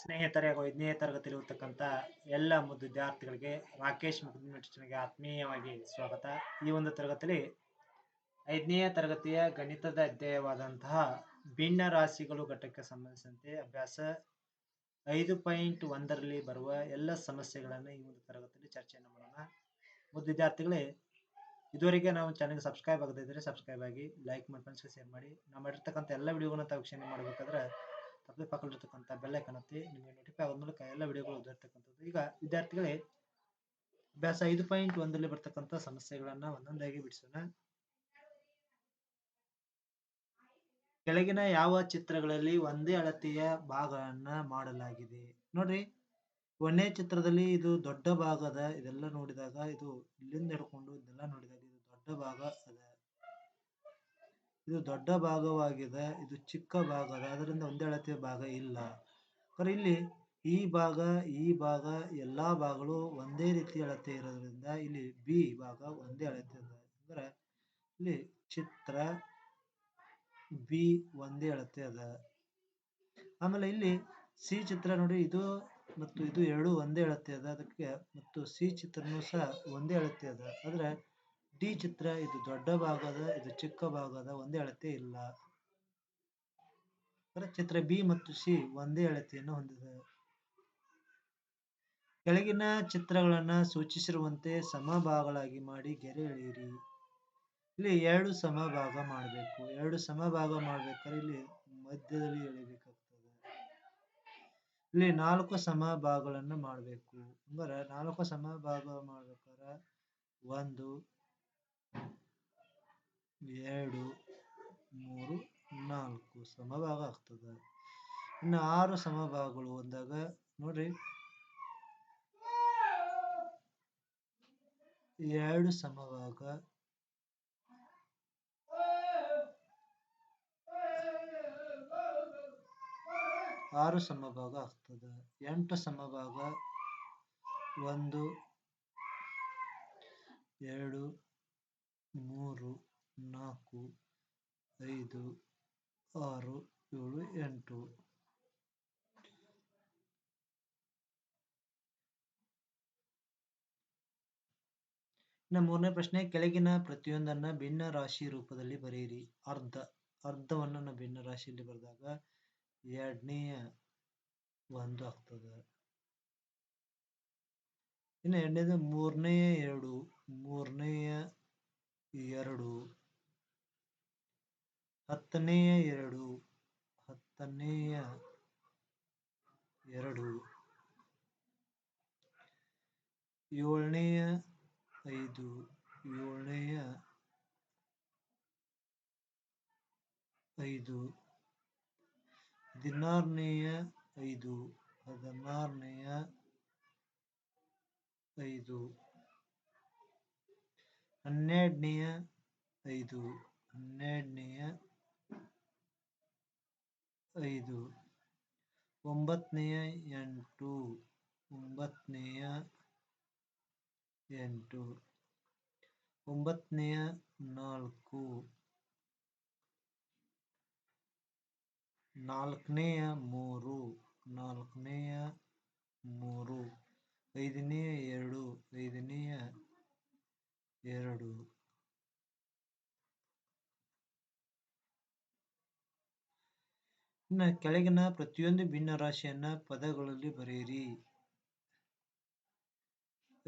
ಸ್ನೇಹಿತರೆ ಐದನೇ ತರಗತಿಯಲ್ಲಿರ್ತಕ್ಕಂಥ ಎಲ್ಲ ಮುದ್ದು ವಿದ್ಯಾರ್ಥಿಗಳಿಗೆ ರಾಕೇಶ್ ಮುಖಂಡನಿಗೆ ಆತ್ಮೀಯವಾಗಿ ಸ್ವಾಗತ. ಈ ಒಂದು ತರಗತಿಯಲ್ಲಿ ಐದನೇ ತರಗತಿಯ ಗಣಿತದ ಅಧ್ಯಾಯವಾದಂತಹ ಭಿನ್ನ ರಾಶಿಗಳು ಘಟಕಕ್ಕೆ ಸಂಬಂಧಿಸಿದಂತೆ ಅಭ್ಯಾಸ ಐದು ಪಾಯಿಂಟ್ ಒಂದರಲ್ಲಿ ಬರುವ ಎಲ್ಲ ಸಮಸ್ಯೆಗಳನ್ನು ಈ ಒಂದು ತರಗತಿಯಲ್ಲಿ ಚರ್ಚೆಯನ್ನು ಮಾಡೋಣ. ಮುದ್ದು ವಿದ್ಯಾರ್ಥಿಗಳೇ, ಇದುವರೆಗೆ ನಾವು ಚಾನಲ್ಗೆ ಸಬ್ಸ್ಕ್ರೈಬ್ ಆಗದಿದ್ದರೆ ಸಬ್ಸ್ಕ್ರೈಬ್ ಆಗಿ ಲೈಕ್ ಮಾಡಿ ಫ್ರೆಂಡ್ಸ್ಗೆ ಶೇರ್ ಮಾಡಿ. ನಾವು ಮಾಡಿರ್ತಕ್ಕಂಥ ಎಲ್ಲ ವಿಡಿಯೋಗಳನ್ನ ತಾವು ಮಾಡಬೇಕಾದ್ರೆ ತಪ್ಪದೆ ಪಕ್ಕದಲ್ಲಿರ್ತಕ್ಕಂಥ ಬೆಲ್ಲೈಕನ್ ಒತ್ತಿ ನಿಮಗೆ ನೋಟಿಫೈ ಆಗೋದ ಮೂಲಕ ಎಲ್ಲ ವಿಡಿಯೋಗಳು ಓದಿರ್ತಕ್ಕಂಥದ್ದು ಈಗ ವಿದ್ಯಾರ್ಥಿಗಳೇ ಅಭ್ಯಾಸ ಐದು ಪಾಯಿಂಟ್ ಒಂದರಲ್ಲಿ ಬರ್ತಕ್ಕಂಥ ಸಮಸ್ಯೆಗಳನ್ನ ಒಂದೊಂದಾಗಿ ಬಿಡಿಸೋಣ. ಕೆಳಗಿನ ಯಾವ ಚಿತ್ರಗಳಲ್ಲಿ ಒಂದೇ ಅಳತೆಯ ಭಾಗಗಳನ್ನ ಮಾಡಲಾಗಿದೆ? ನೋಡ್ರಿ, ಒಂದೇ ಚಿತ್ರದಲ್ಲಿ ಇದು ದೊಡ್ಡ ಭಾಗದ ಇದೆಲ್ಲ ನೋಡಿದಾಗ ಇದು ಇಲ್ಲಿಂದ ಹಿಡ್ಕೊಂಡು ಇದೆಲ್ಲ ನೋಡಿದಾಗ ಇದು ದೊಡ್ಡ ಭಾಗ ಅದ. ಇದು ದೊಡ್ಡ ಭಾಗವಾಗಿದೆ, ಇದು ಚಿಕ್ಕ ಭಾಗ ಅದ ಅದರಿಂದ ಒಂದೇ ಅಳತೆಯ ಭಾಗ ಇಲ್ಲ. ಆದರೆ ಇಲ್ಲಿ ಈ ಭಾಗ ಈ ಭಾಗ, ಎಲ್ಲ ಭಾಗಗಳು ಒಂದೇ ರೀತಿ ಅಳತೆ ಇರೋದ್ರಿಂದ ಇಲ್ಲಿ ಬಿ ಭಾಗ ಒಂದೇ ಅಳತೆ ಅದ ಅಂದ್ರೆ ಇಲ್ಲಿ ಚಿತ್ರ ಬಿ ಒಂದೇ ಅಳತೆ ಅದ ಆಮೇಲೆ ಇಲ್ಲಿ ಸಿ ಚಿತ್ರ ನೋಡಿ, ಇದು ಮತ್ತು ಇದು ಎರಡು ಒಂದೇ ಅಳತೆ ಅದ ಅದಕ್ಕೆ ಮತ್ತು ಸಿ ಚಿತ್ರನೂ ಸಹ ಒಂದೇ ಅಳತೆ ಅದ ಆದ್ರೆ ಡಿ ಚಿತ್ರ ಇದು ದೊಡ್ಡ ಭಾಗದ ಇದು ಚಿಕ್ಕ ಭಾಗದ ಒಂದೇ ಅಳತೆ ಇಲ್ಲ. ಚಿತ್ರ ಬಿ ಮತ್ತು ಸಿ ಒಂದೇ ಅಳತೆಯನ್ನು ಹೊಂದಿದೆ. ಕೆಳಗಿನ ಚಿತ್ರಗಳನ್ನ ಸೂಚಿಸಿರುವಂತೆ ಸಮಭಾಗಗಳಾಗಿ ಮಾಡಿ ಗೆರೆ ಎಳೆಯಿರಿ. ಇಲ್ಲಿ ಎರಡು ಸಮಭಾಗ ಮಾಡಬೇಕು. ಎರಡು ಸಮಭಾಗ ಮಾಡ್ಬೇಕಾದ್ರೆ ಇಲ್ಲಿ ಮಧ್ಯದಲ್ಲಿ ಎಳಿಬೇಕಾಗ್ತದೆ. ಇಲ್ಲಿ ನಾಲ್ಕು ಸಮಭಾಗಗಳನ್ನು ಮಾಡಬೇಕು. ಅಂದರೆ ನಾಲ್ಕು ಸಮಭಾಗ ಮಾಡ್ಬೇಕಾದ್ರೆ ಒಂದು ಎರಡು, ಮೂರು, ನಾಲ್ಕು ಸಮಭಾಗ ಆಗ್ತದೆ. ಇನ್ನು ಆರು ಸಮಭಾಗಗಳು ಬಂದಾಗ ನೋಡ್ರಿ. ಎರಡು ಸಮಭಾಗ. ಆರು ಸಮಭಾಗ ಆಗ್ತದೆ. ಎಂಟು ಸಮಭಾಗ. ಒಂದು, ಎರಡು ನಾಲ್ಕು, ಐದು, ಆರು, ಏಳು, ಎಂಟು. ಇನ್ನು ಮೂರನೇ ಪ್ರಶ್ನೆ, ಕೆಳಗಿನ ಪ್ರತಿಯೊಂದನ್ನ ಭಿನ್ನ ರಾಶಿ ರೂಪದಲ್ಲಿ ಬರೆಯಿರಿ. ಅರ್ಧ, ಅರ್ಧವನ್ನು ನಾವು ಭಿನ್ನ ರಾಶಿಯಲ್ಲಿ ಬರೆದಾಗ ಎರಡನೆಯ ಒಂದು ಆಗ್ತದೆ. ಇನ್ನು ಎರಡನೇದು ಮೂರನೆಯ ಎರಡು ಮೂರನೆಯ ಎರಡು. ಹತ್ತನೆಯ ಎರಡು ಹತ್ತನೆಯ ಎರಡು. ಏಳನೆಯ ಐದು ಏಳನೆಯ ಐದು. ಹದಿನಾರನೆಯ ಐದು ಹದಿನಾರನೆಯ ಐದು. ಹನ್ನೆರಡನೆಯ ಐದು, ಹನ್ನೆರಡನೆಯ ಐದು. ಒಂಬತ್ತನೆಯ ಎಂಟು. ಒಂಬತ್ತನೆಯ ಎಂಟು. ಒಂಬತ್ತನೆಯ ನಾಲ್ಕು. ನಾಲ್ಕನೆಯ ಮೂರು. ನಾಲ್ಕನೆಯ ಮೂರು. ಐದನೆಯ ಎರಡು. ಐದನೆಯ ಎರಡು. ಇನ್ನು ಕೆಳಗಿನ ಪ್ರತಿಯೊಂದು ಭಿನ್ನ ರಾಶಿಯನ್ನ ಪದಗಳಲ್ಲಿ ಬರೆಯಿರಿ.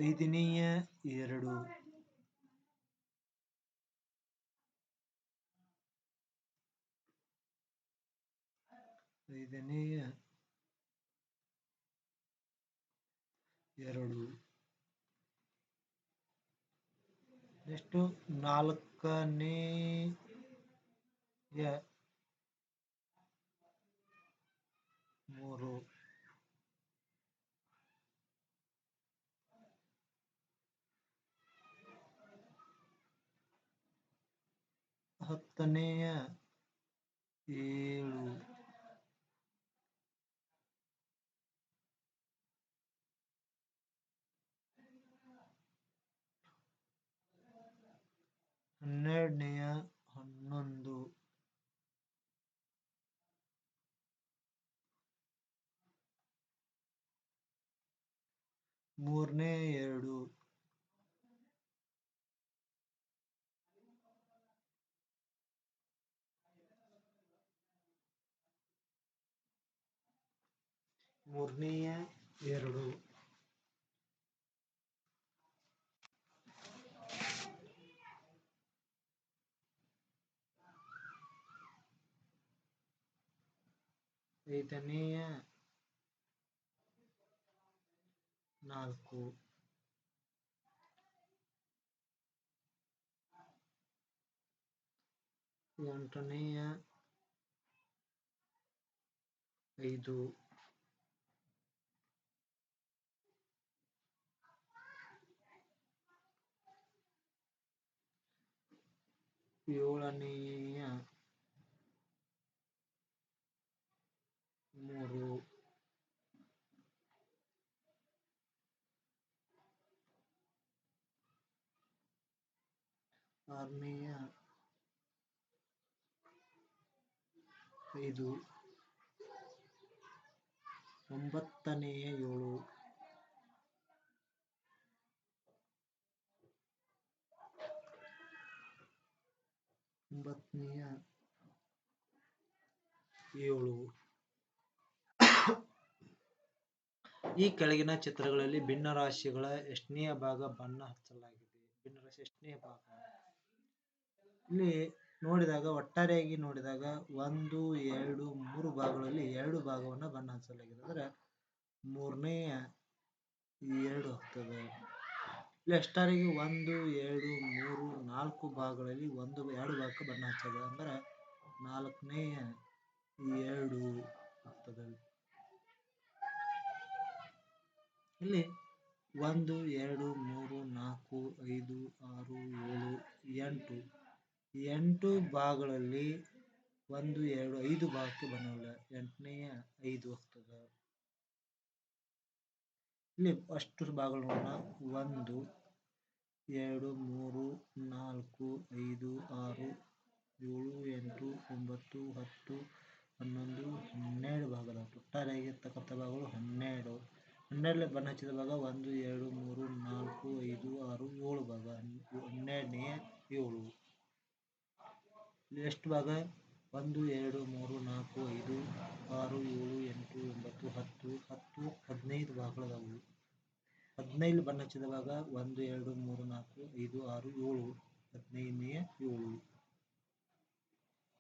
ಐದನೆಯ ಎರಡು. ಐದನೆಯ ಎರಡು. ನೆಕ್ಸ್ಟ್ ನಾಲ್ಕನೆಯ ಮೂರು ಹತ್ತನೆಯ ಏಳು ಹನ್ನೆರಡನೆಯ ಹನ್ನೊಂದು ಮೂರನೇ ಎರಡು. ಮೂರನೆಯ ಎರಡು. ಐದನೆಯ ನಾಲ್ಕು. ಎಂಟನೆಯ. ಐದು. ಏಳನೆಯ ಮೂರು ಆರನೆಯ ಐದು. ಒಂಬತ್ತನೆಯ ಏಳು. ಒಂಬತ್ತನೆಯ ಏಳು. ಈ ಕೆಳಗಿನ ಚಿತ್ರಗಳಲ್ಲಿ ಭಿನ್ನರಾಶಿಗಳ ಎಷ್ಟನೆಯ ಭಾಗ ಬಣ್ಣ ಹಚ್ಚಲಾಗಿದೆ? ಭಿನ್ನರಾಶಿ ಎಷ್ಟನೆಯ ಭಾಗ? ಇಲ್ಲಿ ನೋಡಿದಾಗ, ಒಟ್ಟಾರೆಯಾಗಿ ನೋಡಿದಾಗ ಒಂದು, ಎರಡು, ಮೂರು ಭಾಗಗಳಲ್ಲಿ ಎರಡು ಭಾಗವನ್ನು ಬಣ್ಣ ಹಚ್ಚಲಾಗಿದೆ. ಅಂದ್ರೆ ಮೂರನೆಯ ಎರಡು ಆಗ್ತದೆ. ಇಲ್ಲಿ ಅಷ್ಟಾರಿಗೆ ಒಂದು, ಎರಡು, ಮೂರು, ನಾಲ್ಕು ಭಾಗಗಳಲ್ಲಿ ಒಂದು, ಎರಡು ಭಾಗಕ್ಕೆ ಬಣ್ಣ ಹಚ್ಚೋದು. ಅಂದ್ರೆ ನಾಲ್ಕನೆಯ ಎರಡು ಆಗ್ತದೆ. ಇಲ್ಲಿ ಒಂದು, ಎರಡು, ಮೂರು, ನಾಲ್ಕು, ಐದು, ಆರು, ಏಳು, ಎಂಟು ಎಂಟು ಭಾಗಗಳಲ್ಲಿ ಒಂದು, ಎರಡು, ಐದು ಭಾಗಕ್ಕೆ ಬಂದವಲ್ಲ ಎಂಟನೆಯ ಐದು ಹೋಗ್ತದ ಇಲ್ಲಿ ಅಷ್ಟು ನೋಡೋಣ. ಒಂದು, ಎರಡು, ಮೂರು, ನಾಲ್ಕು, ಐದು, ಆರು, ಏಳು, ಎಂಟು, ಒಂಬತ್ತು, ಹತ್ತು, ಹನ್ನೊಂದು, ಹನ್ನೆರಡು ಭಾಗದ ಒಟ್ಟಾರೆಯಾಗಿರ್ತಕ್ಕಂಥ ಭಾಗಗಳು ಹನ್ನೆರಡು. ಹನ್ನೆರಡನೇ ಬಣ್ಣ ಹಚ್ಚಿದ ಭಾಗ ಒಂದು, ಎರಡು, ಮೂರು, ನಾಲ್ಕು, ಐದು, ಆರು, ಏಳು ಭಾಗ. ಹನ್ನೆರಡನೆಯ ಏಳು. ಎಷ್ಟು ಭಾಗ ಒಂದು, ಎರಡು, ಮೂರು, ನಾಲ್ಕು, ಐದು, ಆರು, ಏಳು, ಎಂಟು, ಒಂಬತ್ತು, ಹತ್ತು ಹತ್ತು, ಹದಿನೈದು ಭಾಗಗಳದಾವು. ಹದಿನೈದು ಬಣ್ಣ ಹಚ್ಚಿದ ಭಾಗ ಒಂದು, ಎರಡು, ಮೂರು, ನಾಲ್ಕು, ಐದು, ಆರು, ಏಳು ಹದಿನೈದನೆಯ ಏಳು.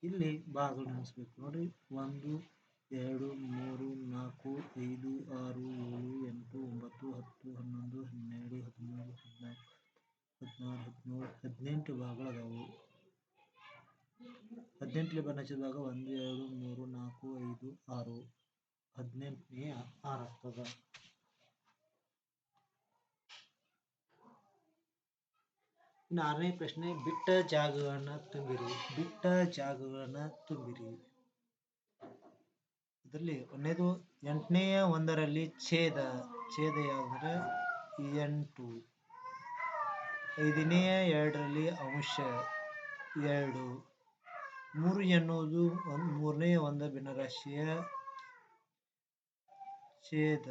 ಇಲ್ಲಿ ಭಾಗಗಳು ನೆನೆಸ್ಬೇಕು ನೋಡಿ. ಒಂದು, ಎರಡು, ಮೂರು, ನಾಲ್ಕು, ಐದು, ಆರು, ಏಳು, ಎಂಟು, ಒಂಬತ್ತು, ಹತ್ತು, ಹನ್ನೊಂದು, ಹನ್ನೆರಡು, ಹದಿಮೂರು, ಹದಿನಾಲ್ಕು, ಹದಿನಾರು, ಹದಿನೇಳು, ಹದಿನೆಂಟು ಭಾಗಗಳದಾವು. ಹದಿನೆಂಟರಲ್ಲಿ ಬಣ್ಣ ಒಂದು, ಎರಡು, ಮೂರು, ನಾಲ್ಕು, ಐದು, ಆರು, ಹದಿನೆಂಟನೇ ಆರು ಆಗ್ತದ ಇನ್ನು ಆರನೇ ಪ್ರಶ್ನೆ, ಬಿಟ್ಟ ಜಾಗಗಳನ್ನ ತುಂಬಿರಿ, ಬಿಟ್ಟ ಜಾಗಗಳನ್ನ ತುಂಬಿರಿ. ಇದರಲ್ಲಿ ಒಂದನೇದು ಎಂಟನೆಯ ಒಂದರಲ್ಲಿ ಛೇದ ಛೇದ ಯಾವುದಂದ್ರೆ ಎಂಟು. ಐದನೆಯ ಎರಡರಲ್ಲಿ ಅಂಶ, ಎರಡು. ಮೂರು ಎನ್ನುವುದು ಒಂದು, ಮೂರನೇ ಒಂದು ಭಿನ್ನರಾಶಿಯ ಛೇದ.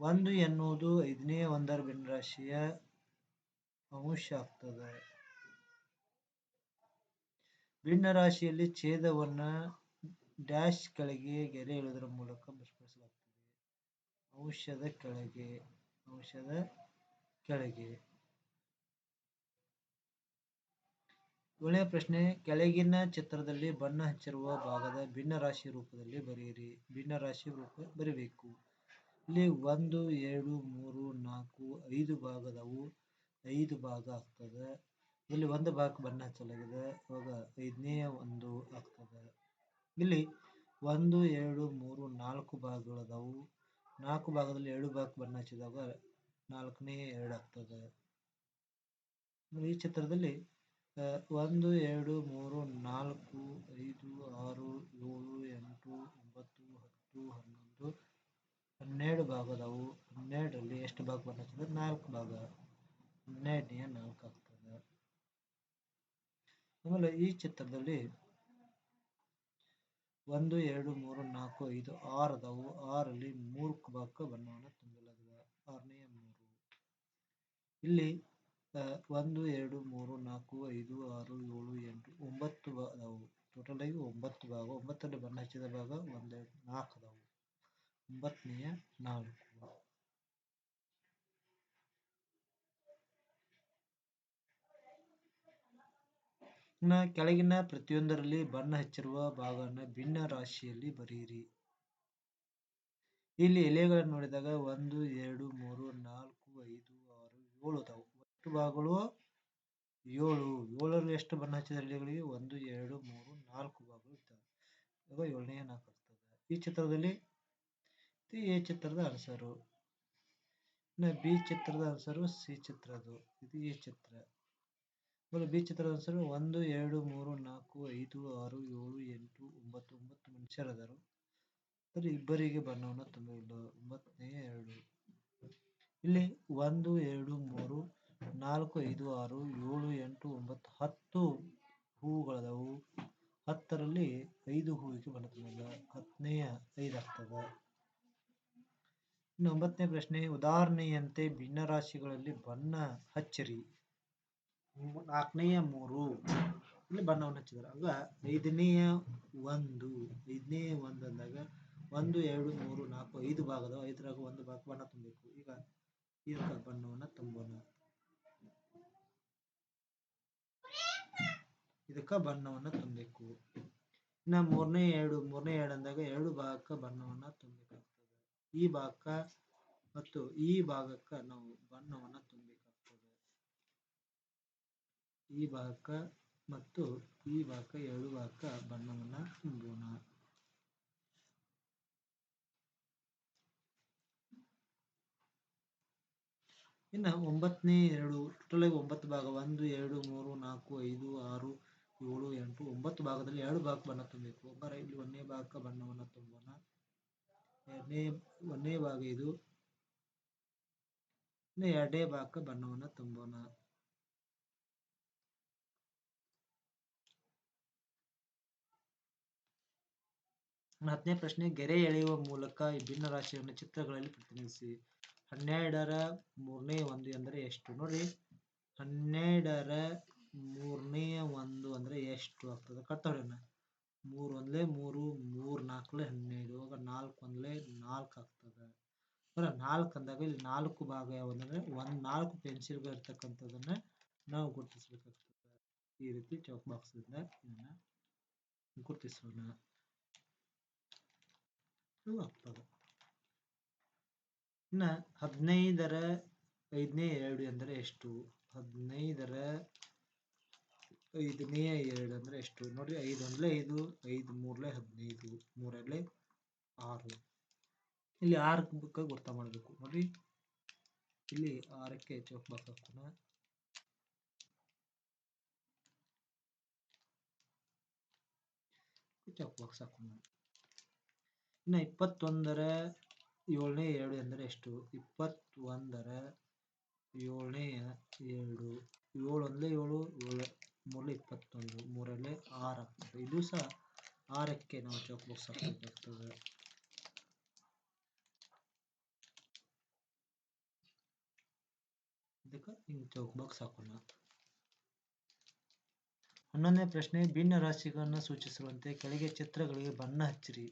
ಒಂದು ಎನ್ನುವುದು ಐದನೇ ಒಂದರ ಭಿನ್ನರಾಶಿಯ ಅಂಶ ಆಗ್ತದೆ ಭಿನ್ನರಾಶಿಯಲ್ಲಿ ಛೇದವನ್ನ ಡ್ಯಾಶ್ ಕೆಳಗೆ, ಗೆರೆ ಎಳೆಯುವುದರ ಮೂಲಕ ಬೇರ್ಪಡಿಸಲಾಗುತ್ತದೆ ಅಂಶದ ಕೆಳಗೆ ಅಂಶದ ಕೆಳಗೆ. ಏಳನೇ ಪ್ರಶ್ನೆ, ಕೆಳಗಿನ ಚಿತ್ರದಲ್ಲಿ ಬಣ್ಣ ಹಚ್ಚಿರುವ ಭಾಗದ ಭಿನ್ನರಾಶಿ ರೂಪದಲ್ಲಿ ಬರೆಯಿರಿ. ಭಿನ್ನರಾಶಿ ರೂಪ ಬರೀಬೇಕು. ಇಲ್ಲಿ ಒಂದು, ಎರಡು, ಮೂರು, ನಾಲ್ಕು, ಐದು ಭಾಗದವು ಐದು ಭಾಗ ಆಗ್ತದೆ. ಇಲ್ಲಿ ಒಂದು ಭಾಗಕ್ಕೆ ಬಣ್ಣ ಹಚ್ಚಲಾಗಿದೆ. ಅವಾಗ ಐದನೇ ಒಂದು ಆಗ್ತದೆ. ಇಲ್ಲಿ ಒಂದು, ಎರಡು, ಮೂರು, ನಾಲ್ಕು ಭಾಗಗಳದಾವು. ನಾಲ್ಕು ಭಾಗದಲ್ಲಿ ಎರಡು ಭಾಗ ಬಣ್ಣ ಹಚ್ಚಿದಾಗ ನಾಲ್ಕನೇ ಎರಡು ಆಗ್ತದೆ. ಈ ಚಿತ್ರದಲ್ಲಿ ಒಂದು, ಎರಡು, ಮೂರು, ನಾಲ್ಕು, ಐದು, ಆರು, ಏಳು, ಎಂಟು, ಒಂಬತ್ತು, ಹತ್ತು, ಹನ್ನೊಂದು, ಹನ್ನೆರಡು ಭಾಗದವು ಹನ್ನೆರಡರಲ್ಲಿ ಎಷ್ಟು ಭಾಗ ಹಚ್ಚಿದ್ರೆ ನಾಲ್ಕು ಭಾಗ. ಹನ್ನೆರಡನೇ ನಾಲ್ಕು ಆಗ್ತದೆ. ಆಮೇಲೆ ಈ ಚಿತ್ರದಲ್ಲಿ ಒಂದು, ಎರಡು, ಮೂರು, ನಾಲ್ಕು, ಐದು, ಆರು ಅದಾವು. ಆರಲ್ಲಿ ಮೂರು ಭಾಗ ಬಣ್ಣವನ್ನು ತುಂಬಲಾಗಿದೆ. ಆರನೆಯ ಮೂರು. ಇಲ್ಲಿ ಒಂದು, ಎರಡು, ಮೂರು, ನಾಲ್ಕು, ಐದು, ಆರು, ಏಳು, ಎಂಟು, ಒಂಬತ್ತು ಅದಾವು. ಟೋಟಲ್ ಆಗಿ ಒಂಬತ್ತು ಭಾಗ ಒಂಬತ್ತರಲ್ಲಿ ಬಣ್ಣ ಹಚ್ಚಿದ ಭಾಗ ಒಂದು, ನಾಲ್ಕು ಅದಾವು. ಒಂಬತ್ತನೆಯ ನಾಲ್ಕು. ಇನ್ನು ಕೆಳಗಿನ ಪ್ರತಿಯೊಂದರಲ್ಲಿ ಬಣ್ಣ ಹಚ್ಚಿರುವ ಭಾಗವನ್ನು ಭಿನ್ನ ರಾಶಿಯಲ್ಲಿ ಬರೆಯಿರಿ. ಇಲ್ಲಿ ಎಲೆಗಳನ್ನು ನೋಡಿದಾಗ ಒಂದು, ಎರಡು, ಮೂರು, ನಾಲ್ಕು, ಐದು, ಆರು, ಏಳು ಅದಾವು. ಒಟ್ಟು ಭಾಗಗಳು ಏಳು. ಏಳರಲ್ಲಿ ಎಷ್ಟು ಬಣ್ಣ ಹಚ್ಚಿದ ಇಲ್ಲಿಗಳಿಗೆ ಒಂದು, ಎರಡು, ಮೂರು, ನಾಲ್ಕು ಭಾಗಗಳು ಇರ್ತವೆ ಇವಾಗ ಏಳನೇ ನಾಲ್ಕು ಆಗ್ತದೆ ಈ ಚಿತ್ರದಲ್ಲಿ ಎ ಚಿತ್ರದ ಆನ್ಸರು ಇನ್ನು ಬಿ ಚಿತ್ರದ ಆನ್ಸರು ಸಿ ಚಿತ್ರದು ಇದು ಎ ಚಿತ್ರ. ಆಮೇಲೆ ಬಿ ಚಿತ್ರದ ಆನ್ಸರು ಒಂದು, ಎರಡು, ಮೂರು, ನಾಲ್ಕು, ಐದು, ಆರು, ಏಳು, ಎಂಟು, ಒಂಬತ್ತು ಒಂಬತ್ತು ಮನುಷ್ಯರದರು ಆದರೆ ಇಬ್ಬರಿಗೆ ಬಣ್ಣವನ್ನು ತುಂಬಿಲ್ಲ ಒಂಬತ್ತನೇ ಎರಡು. ಇಲ್ಲಿ ಒಂದು, ಎರಡು, ಮೂರು ನಾಲ್ಕು, ಐದು, ಆರು, ಏಳು, ಎಂಟು, ಒಂಬತ್ತು, ಹತ್ತು ಹೂವುಗಳದಾವು. ಹತ್ತರಲ್ಲಿ ಐದು ಹೂವಿಗೆ ಬಂದಿಲ್ಲ ಹತ್ತನೆಯ ಐದು ಆಗ್ತದೆ. ಇನ್ನು ಒಂಬತ್ತನೇ ಪ್ರಶ್ನೆ, ಉದಾಹರಣೆಯಂತೆ ಭಿನ್ನರಾಶಿಗಳಲ್ಲಿ ಬಣ್ಣ ಹಚ್ಚಿರಿ. ನಾಲ್ಕನೆಯ ಮೂರು. ಇಲ್ಲಿ ಬಣ್ಣವನ್ನು ಹಚ್ಚಿದ್ರೆ. ಆಗ ಐದನೆಯ ಒಂದು ಐದನೇ ಒಂದು ಅಂದಾಗ ಒಂದು, ಎರಡು, ಮೂರು, ನಾಲ್ಕು, ಐದು ಭಾಗದ ಐದರಾಗ ಒಂದು ಭಾಗ ಬಣ್ಣ ತುಂಬಬೇಕು. ಈಗ ಈ ಬಣ್ಣವನ್ನು ತುಂಬೋಣ. ಇದಕ್ಕೆ ಬಣ್ಣವನ್ನು ತುಂಬಬೇಕು. ಇನ್ನ ಮೂರನೇ ಎರಡು ಮೂರನೇ ಎರಡು ಅಂದಾಗ ಎರಡು ಭಾಗಕ್ಕೆ ಬಣ್ಣವನ್ನು ತುಂಬಬೇಕಾಗ್ತದೆ. ಈ ಭಾಗಕ್ಕೆ ಮತ್ತು ಈ ಭಾಗಕ್ಕೆ ನಾವು ಬಣ್ಣವನ್ನು ತುಂಬಬೇಕಾಗ್ತದೆ. ಈ ಭಾಗಕ್ಕೆ ಮತ್ತು ಈ ಭಾಗಕ್ಕೆ ಎರಡು ಭಾಗಕ್ಕೆ ಬಣ್ಣವನ್ನು ತುಂಬೋಣ. ಇನ್ನು ಒಂಬತ್ತನೇ ಎರಡು, ಟೋಟಲ್ ಒಂಬತ್ತು ಭಾಗ, ಒಂದು, ಎರಡು, ಮೂರು, ನಾಲ್ಕು, ಐದು, ಆರು ಏಳು, ಎಂಟು, ಒಂಬತ್ತು ಭಾಗದಲ್ಲಿ ಎರಡು ಭಾಗ ಬಣ್ಣ ತುಂಬಬೇಕು. ಒಬ್ಬರ ಇಲ್ಲಿ ಒಂದನೇ ಭಾಗ ಬಣ್ಣವನ್ನು ತುಂಬೋಣ. ಎರಡನೇ ಒಂದನೇ ಭಾಗ ಇದು. ಎರಡನೇ ಭಾಗಕ್ಕೆ ಬಣ್ಣವನ್ನು ತುಂಬೋಣ. ಹತ್ತನೇ ಪ್ರಶ್ನೆ, ಗೆರೆ ಎಳೆಯುವ ಮೂಲಕ ವಿಭಿನ್ನ ರಾಶಿಯನ್ನು ಚಿತ್ರಗಳಲ್ಲಿ ಪ್ರತಿನಿಧಿಸಿ. ಹನ್ನೆರಡರ ಮೂರನೇ ಒಂದು ಎಂದರೆ ಎಷ್ಟು? ನೋಡಿ ಹನ್ನೆರಡರ ಮೂರನೇ ಒಂದು ಅಂದರೆ ಎಷ್ಟು ಆಗ್ತದೆ? ಕಟ್ಟೋಣ ಮೂರು ಒಂದ್ಲೆ ಮೂರು ಮೂರು ನಾಲ್ಕಲೇ ಹನ್ನೆರಡು ಇವಾಗ ನಾಲ್ಕು ಒಂದಲೇ ನಾಲ್ಕು ಆಗ್ತದೆ. ಅಂದ್ರೆ ನಾಲ್ಕು ಅಂದಾಗ ಇಲ್ಲಿ ನಾಲ್ಕು ಭಾಗ ಯಾವಂದ್ರೆ ಒಂದು ನಾಲ್ಕು ಪೆನ್ಸಿಲ್ಗಳು ಇರ್ತಕ್ಕಂಥದ್ದನ್ನ ನಾವು ಗುರುತಿಸ್ಬೇಕಾಗ್ತದೆ. ಈ ರೀತಿ ಚೌಕ್ ಬಾಕ್ಸಿಂದ ಇದನ್ನ ಗುರುತಿಸೋಣ. ಇದು ಆಗ್ತದೆ. ಇನ್ನು ಹದಿನೈದರ, ಐದನೇ ಎರಡು ಎಂದರೆ ಎಷ್ಟು? ಹದಿನೈದರ ಐದನೇ ಎರಡು ಅಂದರೆ ಎಷ್ಟು? ನೋಡ್ರಿ, ಐದು ಒಂದಲೇ ಐದು ಐದು ಮೂರಲೇ ಹದಿನೈದು, ಮೂರಲ್ಲೇ ಆರು. ಇಲ್ಲಿ ಆರಕ್ಕೆ ಗುರ್ತ ಮಾಡಬೇಕು. ನೋಡಿ ಇಲ್ಲಿ ಆರಕ್ಕೆ ಚೌಕ್ ಬಾಕ್ಸ್ ಹಾಕೋಣ ಚೌಕ್ ಬಾಕ್ಸ್ ಹಾಕೋಣ ಇನ್ನು ಇಪ್ಪತ್ತೊಂದರ ಏಳನೇ ಎರಡು ಅಂದ್ರೆ ಎಷ್ಟು? ಇಪ್ಪತ್ತೊಂದರ ಏಳನೇ ಎರಡು. ಏಳು ಅಂದರೆ ಏಳು ಏಳು ಮೂರಲೇ ಇಪ್ಪತ್ತೊಂದು ಮೂರಲ್ಲೇ ಆರು. ಆಗ್ತದೆ ಇದು ಸಹ ಆರಕ್ಕೆ ನಾವು ಚೌಕ್ ಬಾಕ್ಸ್ ಹಾಕಬೇಕಾಗ್ತದೆ ಇದಕ್ಕೆ ಹಿಂಗೆ ಚೌಕ್ ಬಾಕ್ಸ್ ಹಾಕೋಣ ಹನ್ನೊಂದನೇ ಪ್ರಶ್ನೆ, ಭಿನ್ನ ರಾಶಿಗಳನ್ನು ಸೂಚಿಸುವಂತೆ ಕೆಳಗೆ ಚಿತ್ರಗಳಿಗೆ ಬಣ್ಣ ಹಚ್ಚಿರಿ.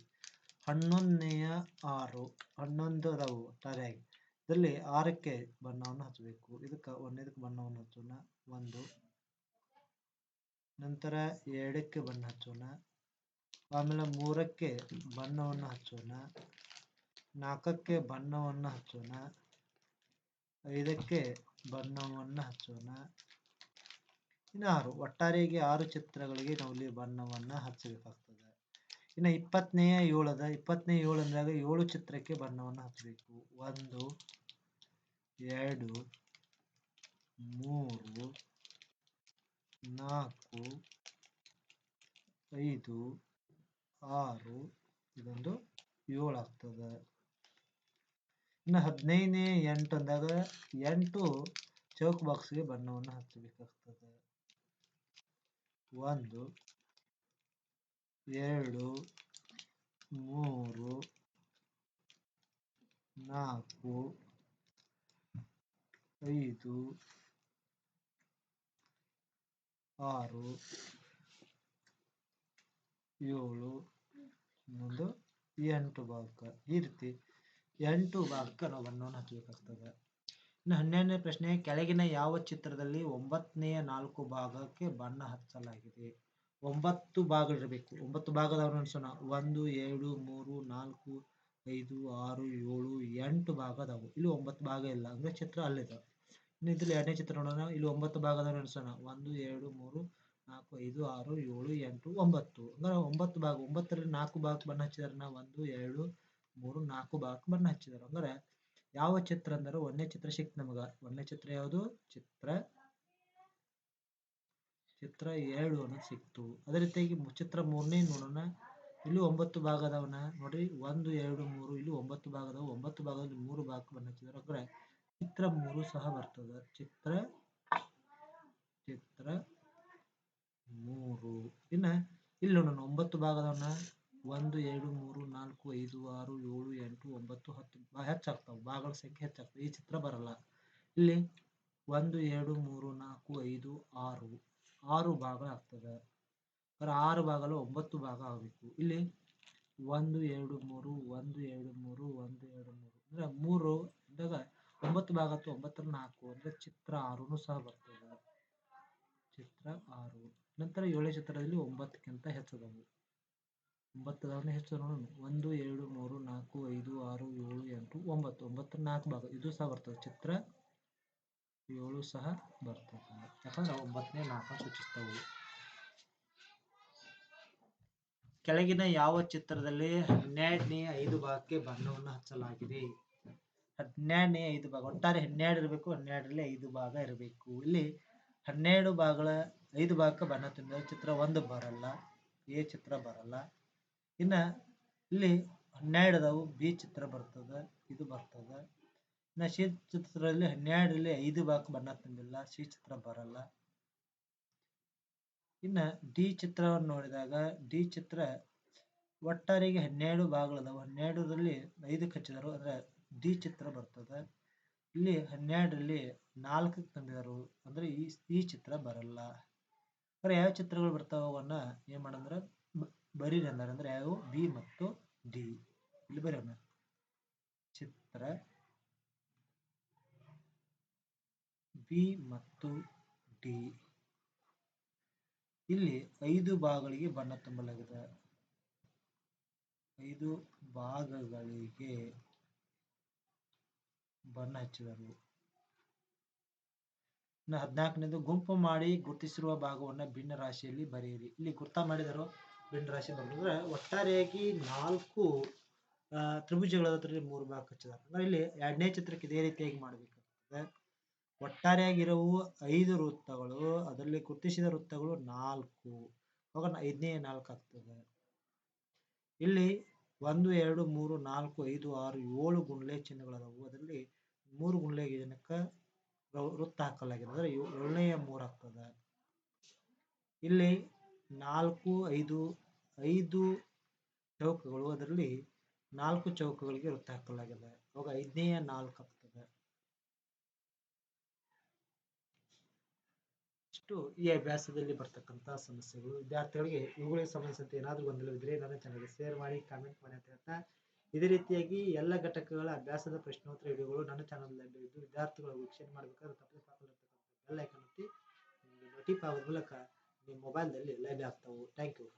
ಹನ್ನೊಂದನೆಯ ಆರು, ಹನ್ನೊಂದು ಅದಾವು ಒಟ್ಟಾರೆಯಾಗಿ ಇದರಲ್ಲಿ ಆರಕ್ಕೆ ಬಣ್ಣವನ್ನು ಹಚ್ಚಬೇಕು ಇದಕ್ಕೆ ಒಂದನೇದಕ್ಕೆ ಬಣ್ಣವನ್ನು ಹಚ್ಚೋಣ. ಒಂದು ನಂತರ ಎರಡಕ್ಕೆ ಬಣ್ಣ ಹಚ್ಚೋಣ. ಆಮೇಲೆ ಮೂರಕ್ಕೆ ಬಣ್ಣವನ್ನು ಹಚ್ಚೋಣ. ನಾಲ್ಕಕ್ಕೆ ಬಣ್ಣವನ್ನು ಹಚ್ಚೋಣ. ಐದಕ್ಕೆ ಬಣ್ಣವನ್ನು ಹಚ್ಚೋಣ. ಇನ್ನು ಆರು, ಒಟ್ಟಾರೆಯಾಗಿ ಆರು ಚಿತ್ರಗಳಿಗೆ ನಾವು ಇಲ್ಲಿ ಬಣ್ಣವನ್ನು ಹಚ್ಚಬೇಕಾಗ್ತದೆ. ಇನ್ನು ಇಪ್ಪತ್ತನೆಯ ಏಳದ, ಇಪ್ಪತ್ತನೇ ಏಳು ಅಂದಾಗ ಏಳು ಚಿತ್ರಕ್ಕೆ ಬಣ್ಣವನ್ನು ಹಚ್ಚಬೇಕು. ಒಂದು, ಎರಡು, ಮೂರು ನಾಲ್ಕು, ಐದು, ಆರು, ಇದೊಂದು ಏಳು ಆಗ್ತದೆ. ಇನ್ನು ಹದಿನೈದನೇ ಎಂಟು ಅಂದಾಗ ಎಂಟು ಚೌಕ್ ಬಾಕ್ಸ್ಗೆ ಬಣ್ಣವನ್ನು ಹಚ್ಚಬೇಕಾಗ್ತದೆ. ಒಂದು, ಎರಡು, ಮೂರು, ನಾಲ್ಕು, ಐದು ಆರು, ಏಳು ಒಂದು ಎಂಟು ಭಾಗಕ್ಕೆ ಈ ರೀತಿ ಎಂಟು ಭಾಗಕ್ಕೆ ನಾವು ಅನ್ನೋನ್ ಹಚ್ಚಬೇಕಾಗ್ತದೆ ಇನ್ನು ಹನ್ನೆರಡನೇ ಪ್ರಶ್ನೆ, ಕೆಳಗಿನ ಯಾವ ಚಿತ್ರದಲ್ಲಿ ಒಂಬತ್ತನೆಯ ನಾಲ್ಕು ಭಾಗಕ್ಕೆ ಬಣ್ಣ ಹಚ್ಚಲಾಗಿದೆ? ಒಂಬತ್ತು ಭಾಗಗಳಿರಬೇಕು ಒಂಬತ್ತು ಭಾಗದವ್ರು ಅನ್ಸೋಣ ಒಂದು ಎರಡು ಮೂರು, ನಾಲ್ಕು, ಐದು, ಆರು, ಏಳು, ಎಂಟು ಭಾಗ ಅದಾವು ಇಲ್ಲಿ ಒಂಬತ್ತು ಭಾಗ ಇಲ್ಲ. ಅಂದ್ರೆ ಚಿತ್ರ ಅಲ್ಲಿದೆ. ಇನ್ನು ಇದ್ರಲ್ಲಿ ಎರಡನೇ ಚಿತ್ರ ನೋಡೋಣ ಇಲ್ಲಿ ಒಂಬತ್ತು ಭಾಗದ ಅನ್ಸೋಣ ಒಂದು, ಎರಡು, ಮೂರು, ನಾಲ್ಕು, ಐದು, ಆರು, ಏಳು, ಎಂಟು, ಒಂಬತ್ತು. ಅಂದ್ರೆ ಒಂಬತ್ತು ಭಾಗ, ಒಂಬತ್ತರಲ್ಲಿ ನಾಲ್ಕು ಭಾಗಕ್ಕೆ ಬಣ್ಣ ಹಚ್ಚಿದಾರೆ ನಾವು ಒಂದು, ಎರಡು, ಮೂರು, ನಾಲ್ಕು ಭಾಗ ಬಣ್ಣ ಹಚ್ಚಿದಾರೆ. ಅಂದ್ರೆ ಯಾವ ಚಿತ್ರ ಅಂದ್ರೆ ಒಂದನೇ ಚಿತ್ರ ಸಿಕ್ತು ನಮಗ. ಒಂದನೇ ಚಿತ್ರ ಯಾವುದು? ಚಿತ್ರ ಚಿತ್ರ ಎರಡು ಅನ್ನೋದು ಸಿಕ್ತು. ಅದೇ ರೀತಿಯಾಗಿ ಚಿತ್ರ ಮೂರನೇ ನೋಡೋಣ. ಇಲ್ಲಿ ಒಂಬತ್ತು ಭಾಗ ನೋಡ್ರಿ, ಒಂದು, ಎರಡು, ಮೂರು. ಇಲ್ಲಿ ಒಂಬತ್ತು ಭಾಗ ಅದಾವ ಒಂಬತ್ತು ಭಾಗದಲ್ಲಿ ಮೂರು ಭಾಗ ಬಣ್ಣ ಹಚ್ಚಿದಾರೆ. ಅಂದ್ರೆ ಚಿತ್ರ ಮೂರು ಸಹ ಬರ್ತದೆ. ಚಿತ್ರ ಚಿತ್ರ ಮೂರು. ಇನ್ನ ಇಲ್ಲಿ ನೋಡೋಣ, ಒಂಬತ್ತು ಭಾಗದವನ್ನ ಒಂದು, ಎರಡು, ಮೂರು, ನಾಲ್ಕು, ಐದು, ಆರು, ಏಳು, ಎಂಟು, ಒಂಬತ್ತು, ಹತ್ತು ಹೆಚ್ಚಾಗ್ತಾವ. ಭಾಗಗಳ ಸಂಖ್ಯೆ ಹೆಚ್ಚಾಗ್ತವೆ. ಈ ಚಿತ್ರ ಬರಲ್ಲ. ಇಲ್ಲಿ ಒಂದು, ಎರಡು, ಮೂರು, ನಾಲ್ಕು, ಐದು, ಆರು. ಆರು ಭಾಗ ಆಗ್ತದೆ. ಆರು ಭಾಗಲ್ಲ, ಒಂಬತ್ತು ಭಾಗ ಆಗಬೇಕು. ಇಲ್ಲಿ ಒಂದು, ಎರಡು, ಮೂರು, ಒಂದು, ಎರಡು, ಮೂರು, ಒಂದು, ಎರಡು, ಮೂರು. ಅಂದ್ರೆ ಮೂರು ಇದ್ದಾಗ ಒಂಬತ್ತು ಭಾಗ ಅಥವಾ ಒಂಬತ್ತರ ನಾಲ್ಕು ಅಂದ್ರೆ ಚಿತ್ರ ಆರು ಸಹ ಬರ್ತದೆ. ಚಿತ್ರ ಆರು. ನಂತರ ಏಳನೇ ಚಿತ್ರದಲ್ಲಿ ಒಂಬತ್ತಕ್ಕಿಂತ ಹೆಚ್ಚದವು ಒಂಬತ್ತದವನ್ನ ಹೆಚ್ಚು ನೋಡೋಣ. ಒಂದು, ಎರಡು, ಮೂರು, ನಾಲ್ಕು, ಐದು, ಆರು, ಏಳು, ಎಂಟು, ಒಂಬತ್ತು. ಒಂಬತ್ತರ ನಾಲ್ಕು ಭಾಗ. ಇದು ಸಹ ಬರ್ತದೆ. ಚಿತ್ರ ಏಳು ಸಹ ಬರ್ತದೆ. ಯಾಕಂದ್ರೆ ಒಂಬತ್ತನೇ ನಾಲ್ಕು ಸೂಚಿಸ್ತವು. ಕೆಳಗಿನ ಯಾವ ಚಿತ್ರದಲ್ಲಿ ಹನ್ನೆರಡನೇ ಐದು ಭಾಗಕ್ಕೆ ಬಣ್ಣವನ್ನು ಹಚ್ಚಲಾಗಿದೆ? ಹನ್ನೆರಡನೇ ಐದು ಭಾಗ, ಒಟ್ಟಾರೆ ಹನ್ನೆರಡು ಇರಬೇಕು, ಹನ್ನೆರಡರಲ್ಲಿ ಐದು ಭಾಗ ಇರಬೇಕು. ಇಲ್ಲಿ ಹನ್ನೆರಡು ಭಾಗಗಳ, ಐದು ಭಾಗಕ್ಕೆ ಬಣ್ಣ ತುಂಬಿದ ಚಿತ್ರ ಒಂದು ಬರಲ್ಲ, ಎ ಚಿತ್ರ ಬರಲ್ಲ. ಇನ್ನು ಇಲ್ಲಿ ಹನ್ನೆರಡು ಅದಾವು, ಬಿ ಚಿತ್ರ ಬರ್ತದ, ಇದು ಬರ್ತದ. ಇನ್ನು ಸಿ ಚಿತ್ರದಲ್ಲಿ ಹನ್ನೆರಡರಲ್ಲಿ ಐದು ಭಾಗಕ್ಕೆ ಬಣ್ಣ ತುಂಬಿಲ್ಲ ಸಿ ಚಿತ್ರ ಬರಲ್ಲ. ಇನ್ನು ಡಿ ಚಿತ್ರವನ್ನು ನೋಡಿದಾಗ, ಡಿ ಚಿತ್ರ ಒಟ್ಟಾರಿಗೆ ಹನ್ನೆರಡು ಭಾಗಗಳದಾವು. ಹನ್ನೆರಡರಲ್ಲಿ ಐದು ಕಚ್ಚಿದರು, ಅಂದ್ರೆ ಡಿ ಚಿತ್ರ ಬರ್ತದ. ಇಲ್ಲಿ ಹನ್ನೆರಡರಲ್ಲಿ ನಾಲ್ಕಕ್ಕೆ ತಂದಿದರು ಅಂದ್ರೆ ಈ ಈ ಚಿತ್ರ ಬರಲ್ಲ. ಅಂದ್ರೆ ಯಾವ ಚಿತ್ರಗಳು ಬರ್ತಾವ ಅವನ್ನ ಏನ್ ಮಾಡಂದ್ರ ಬರೀರಿ ಅಂದಾರ. ಅಂದ್ರೆ ಯಾವ? ಬಿ ಮತ್ತು ಡಿ. ಇಲ್ಲಿ ಬರೋಣ ಚಿತ್ರ ಬಿ ಮತ್ತು ಡಿ. ಇಲ್ಲಿ ಐದು ಭಾಗಗಳಿಗೆ ಬಣ್ಣ ತುಂಬಲಾಗಿದೆ. ಐದು ಭಾಗಗಳಿಗೆ ಬಣ್ಣ ಹಚ್ಚಿದರು ಇನ್ನು ಹದಿನಾಲ್ಕನೇದು, ಗುಂಪು ಮಾಡಿ ಗುರುತಿಸಿರುವ ಭಾಗವನ್ನು ಭಿನ್ನ ರಾಶಿಯಲ್ಲಿ ಬರೆಯಿರಿ. ಇಲ್ಲಿ ಗುರ್ತ ಮಾಡಿದರು ಭಿನ್ನ ರಾಶಿ ಬರೆದ್ರೆ ಒಟ್ಟಾರೆಯಾಗಿ ನಾಲ್ಕು ತ್ರಿಭುಜಗಳ ಹತ್ರ ಮೂರು ಭಾಗ ಹಚ್ಚಿದ್ದಾರೆ ಅಂದ್ರೆ ಇಲ್ಲಿ ಎರಡನೇ ಚಿತ್ರಕ್ಕೆ ಇದೇ ರೀತಿಯಾಗಿ ಮಾಡಬೇಕಾಗ್ತದೆ. ಒಟ್ಟಾರೆಯಾಗಿರುವ ಐದು ವೃತ್ತಗಳು, ಅದರಲ್ಲಿ ಗುರುತಿಸಿದ ವೃತ್ತಗಳು ನಾಲ್ಕು. ಅವಾಗ ಐದನೇ ನಾಲ್ಕು ಆಗ್ತದೆ. ಇಲ್ಲಿ ಒಂದು, ಎರಡು, ಮೂರು, ನಾಲ್ಕು, ಐದು, ಆರು, ಏಳು ಗುಂಡ್ಲೆ ಚಿಹ್ನೆಗಳದಾವು ಅದರಲ್ಲಿ ಮೂರು ಗುಂಡ್ಲೆ ಜನಕ್ಕೆ ವೃತ್ತ ಹಾಕಲಾಗಿದೆ ಅಂದ್ರೆ ಏಳನೆಯ ಮೂರು ಆಗ್ತದ. ಇಲ್ಲಿ ನಾಲ್ಕು, ಐದು ಐದು ಚೌಕಗಳು, ಅದರಲ್ಲಿ ನಾಲ್ಕು ಚೌಕಗಳಿಗೆ ವೃತ್ತ ಹಾಕಲಾಗಿದೆ. ಅವಾಗ ಐದನೆಯ ನಾಲ್ಕು ಆಗ್ತದೆ ಈ ಅಭ್ಯಾಸದಲ್ಲಿ ಬರ್ತಕ್ಕಂಥ ಸಮಸ್ಯೆಗಳು, ವಿದ್ಯಾರ್ಥಿಗಳಿಗೆ ಇವುಗಳಿಗೆ ಸಂಬಂಧಿಸಿದಂತೆ ಏನಾದರೂ ಗೊಂದಲವಿದ್ದರೆ ನನ್ನ ಚಾನಲ್ಗೆ ಶೇರ್ ಮಾಡಿ ಕಾಮೆಂಟ್ ಮಾಡಿ ಅಂತ ಹೇಳ್ತಾ ಇದೇ ರೀತಿಯಾಗಿ ಎಲ್ಲ ಘಟಕಗಳ ಅಭ್ಯಾಸದ ಪ್ರಶ್ನೋತ್ತರ ವಿಡಿಯೋಗಳು ನನ್ನ ಚಾನಲ್ ಲಭ್ಯವಿದ್ದು ವಿದ್ಯಾರ್ಥಿಗಳು ವೀಕ್ಷಣೆ ಮಾಡಬೇಕಾದ್ರೆ ತಪ್ಪದೆ ಪಕ್ಕದಲ್ಲಿರ್ತಕ್ಕಂಥ ಬೆಲ್ ಐಕನ್ ಒತ್ತಿ ನೋಟಿಫೈ ಆಗೋದ್ರ ಮೂಲಕ ನಿಮ್ಮ ಮೊಬೈಲ್ದಲ್ಲಿ ಲೈವ್ ಆಗ್ತಾವೆ. Thank you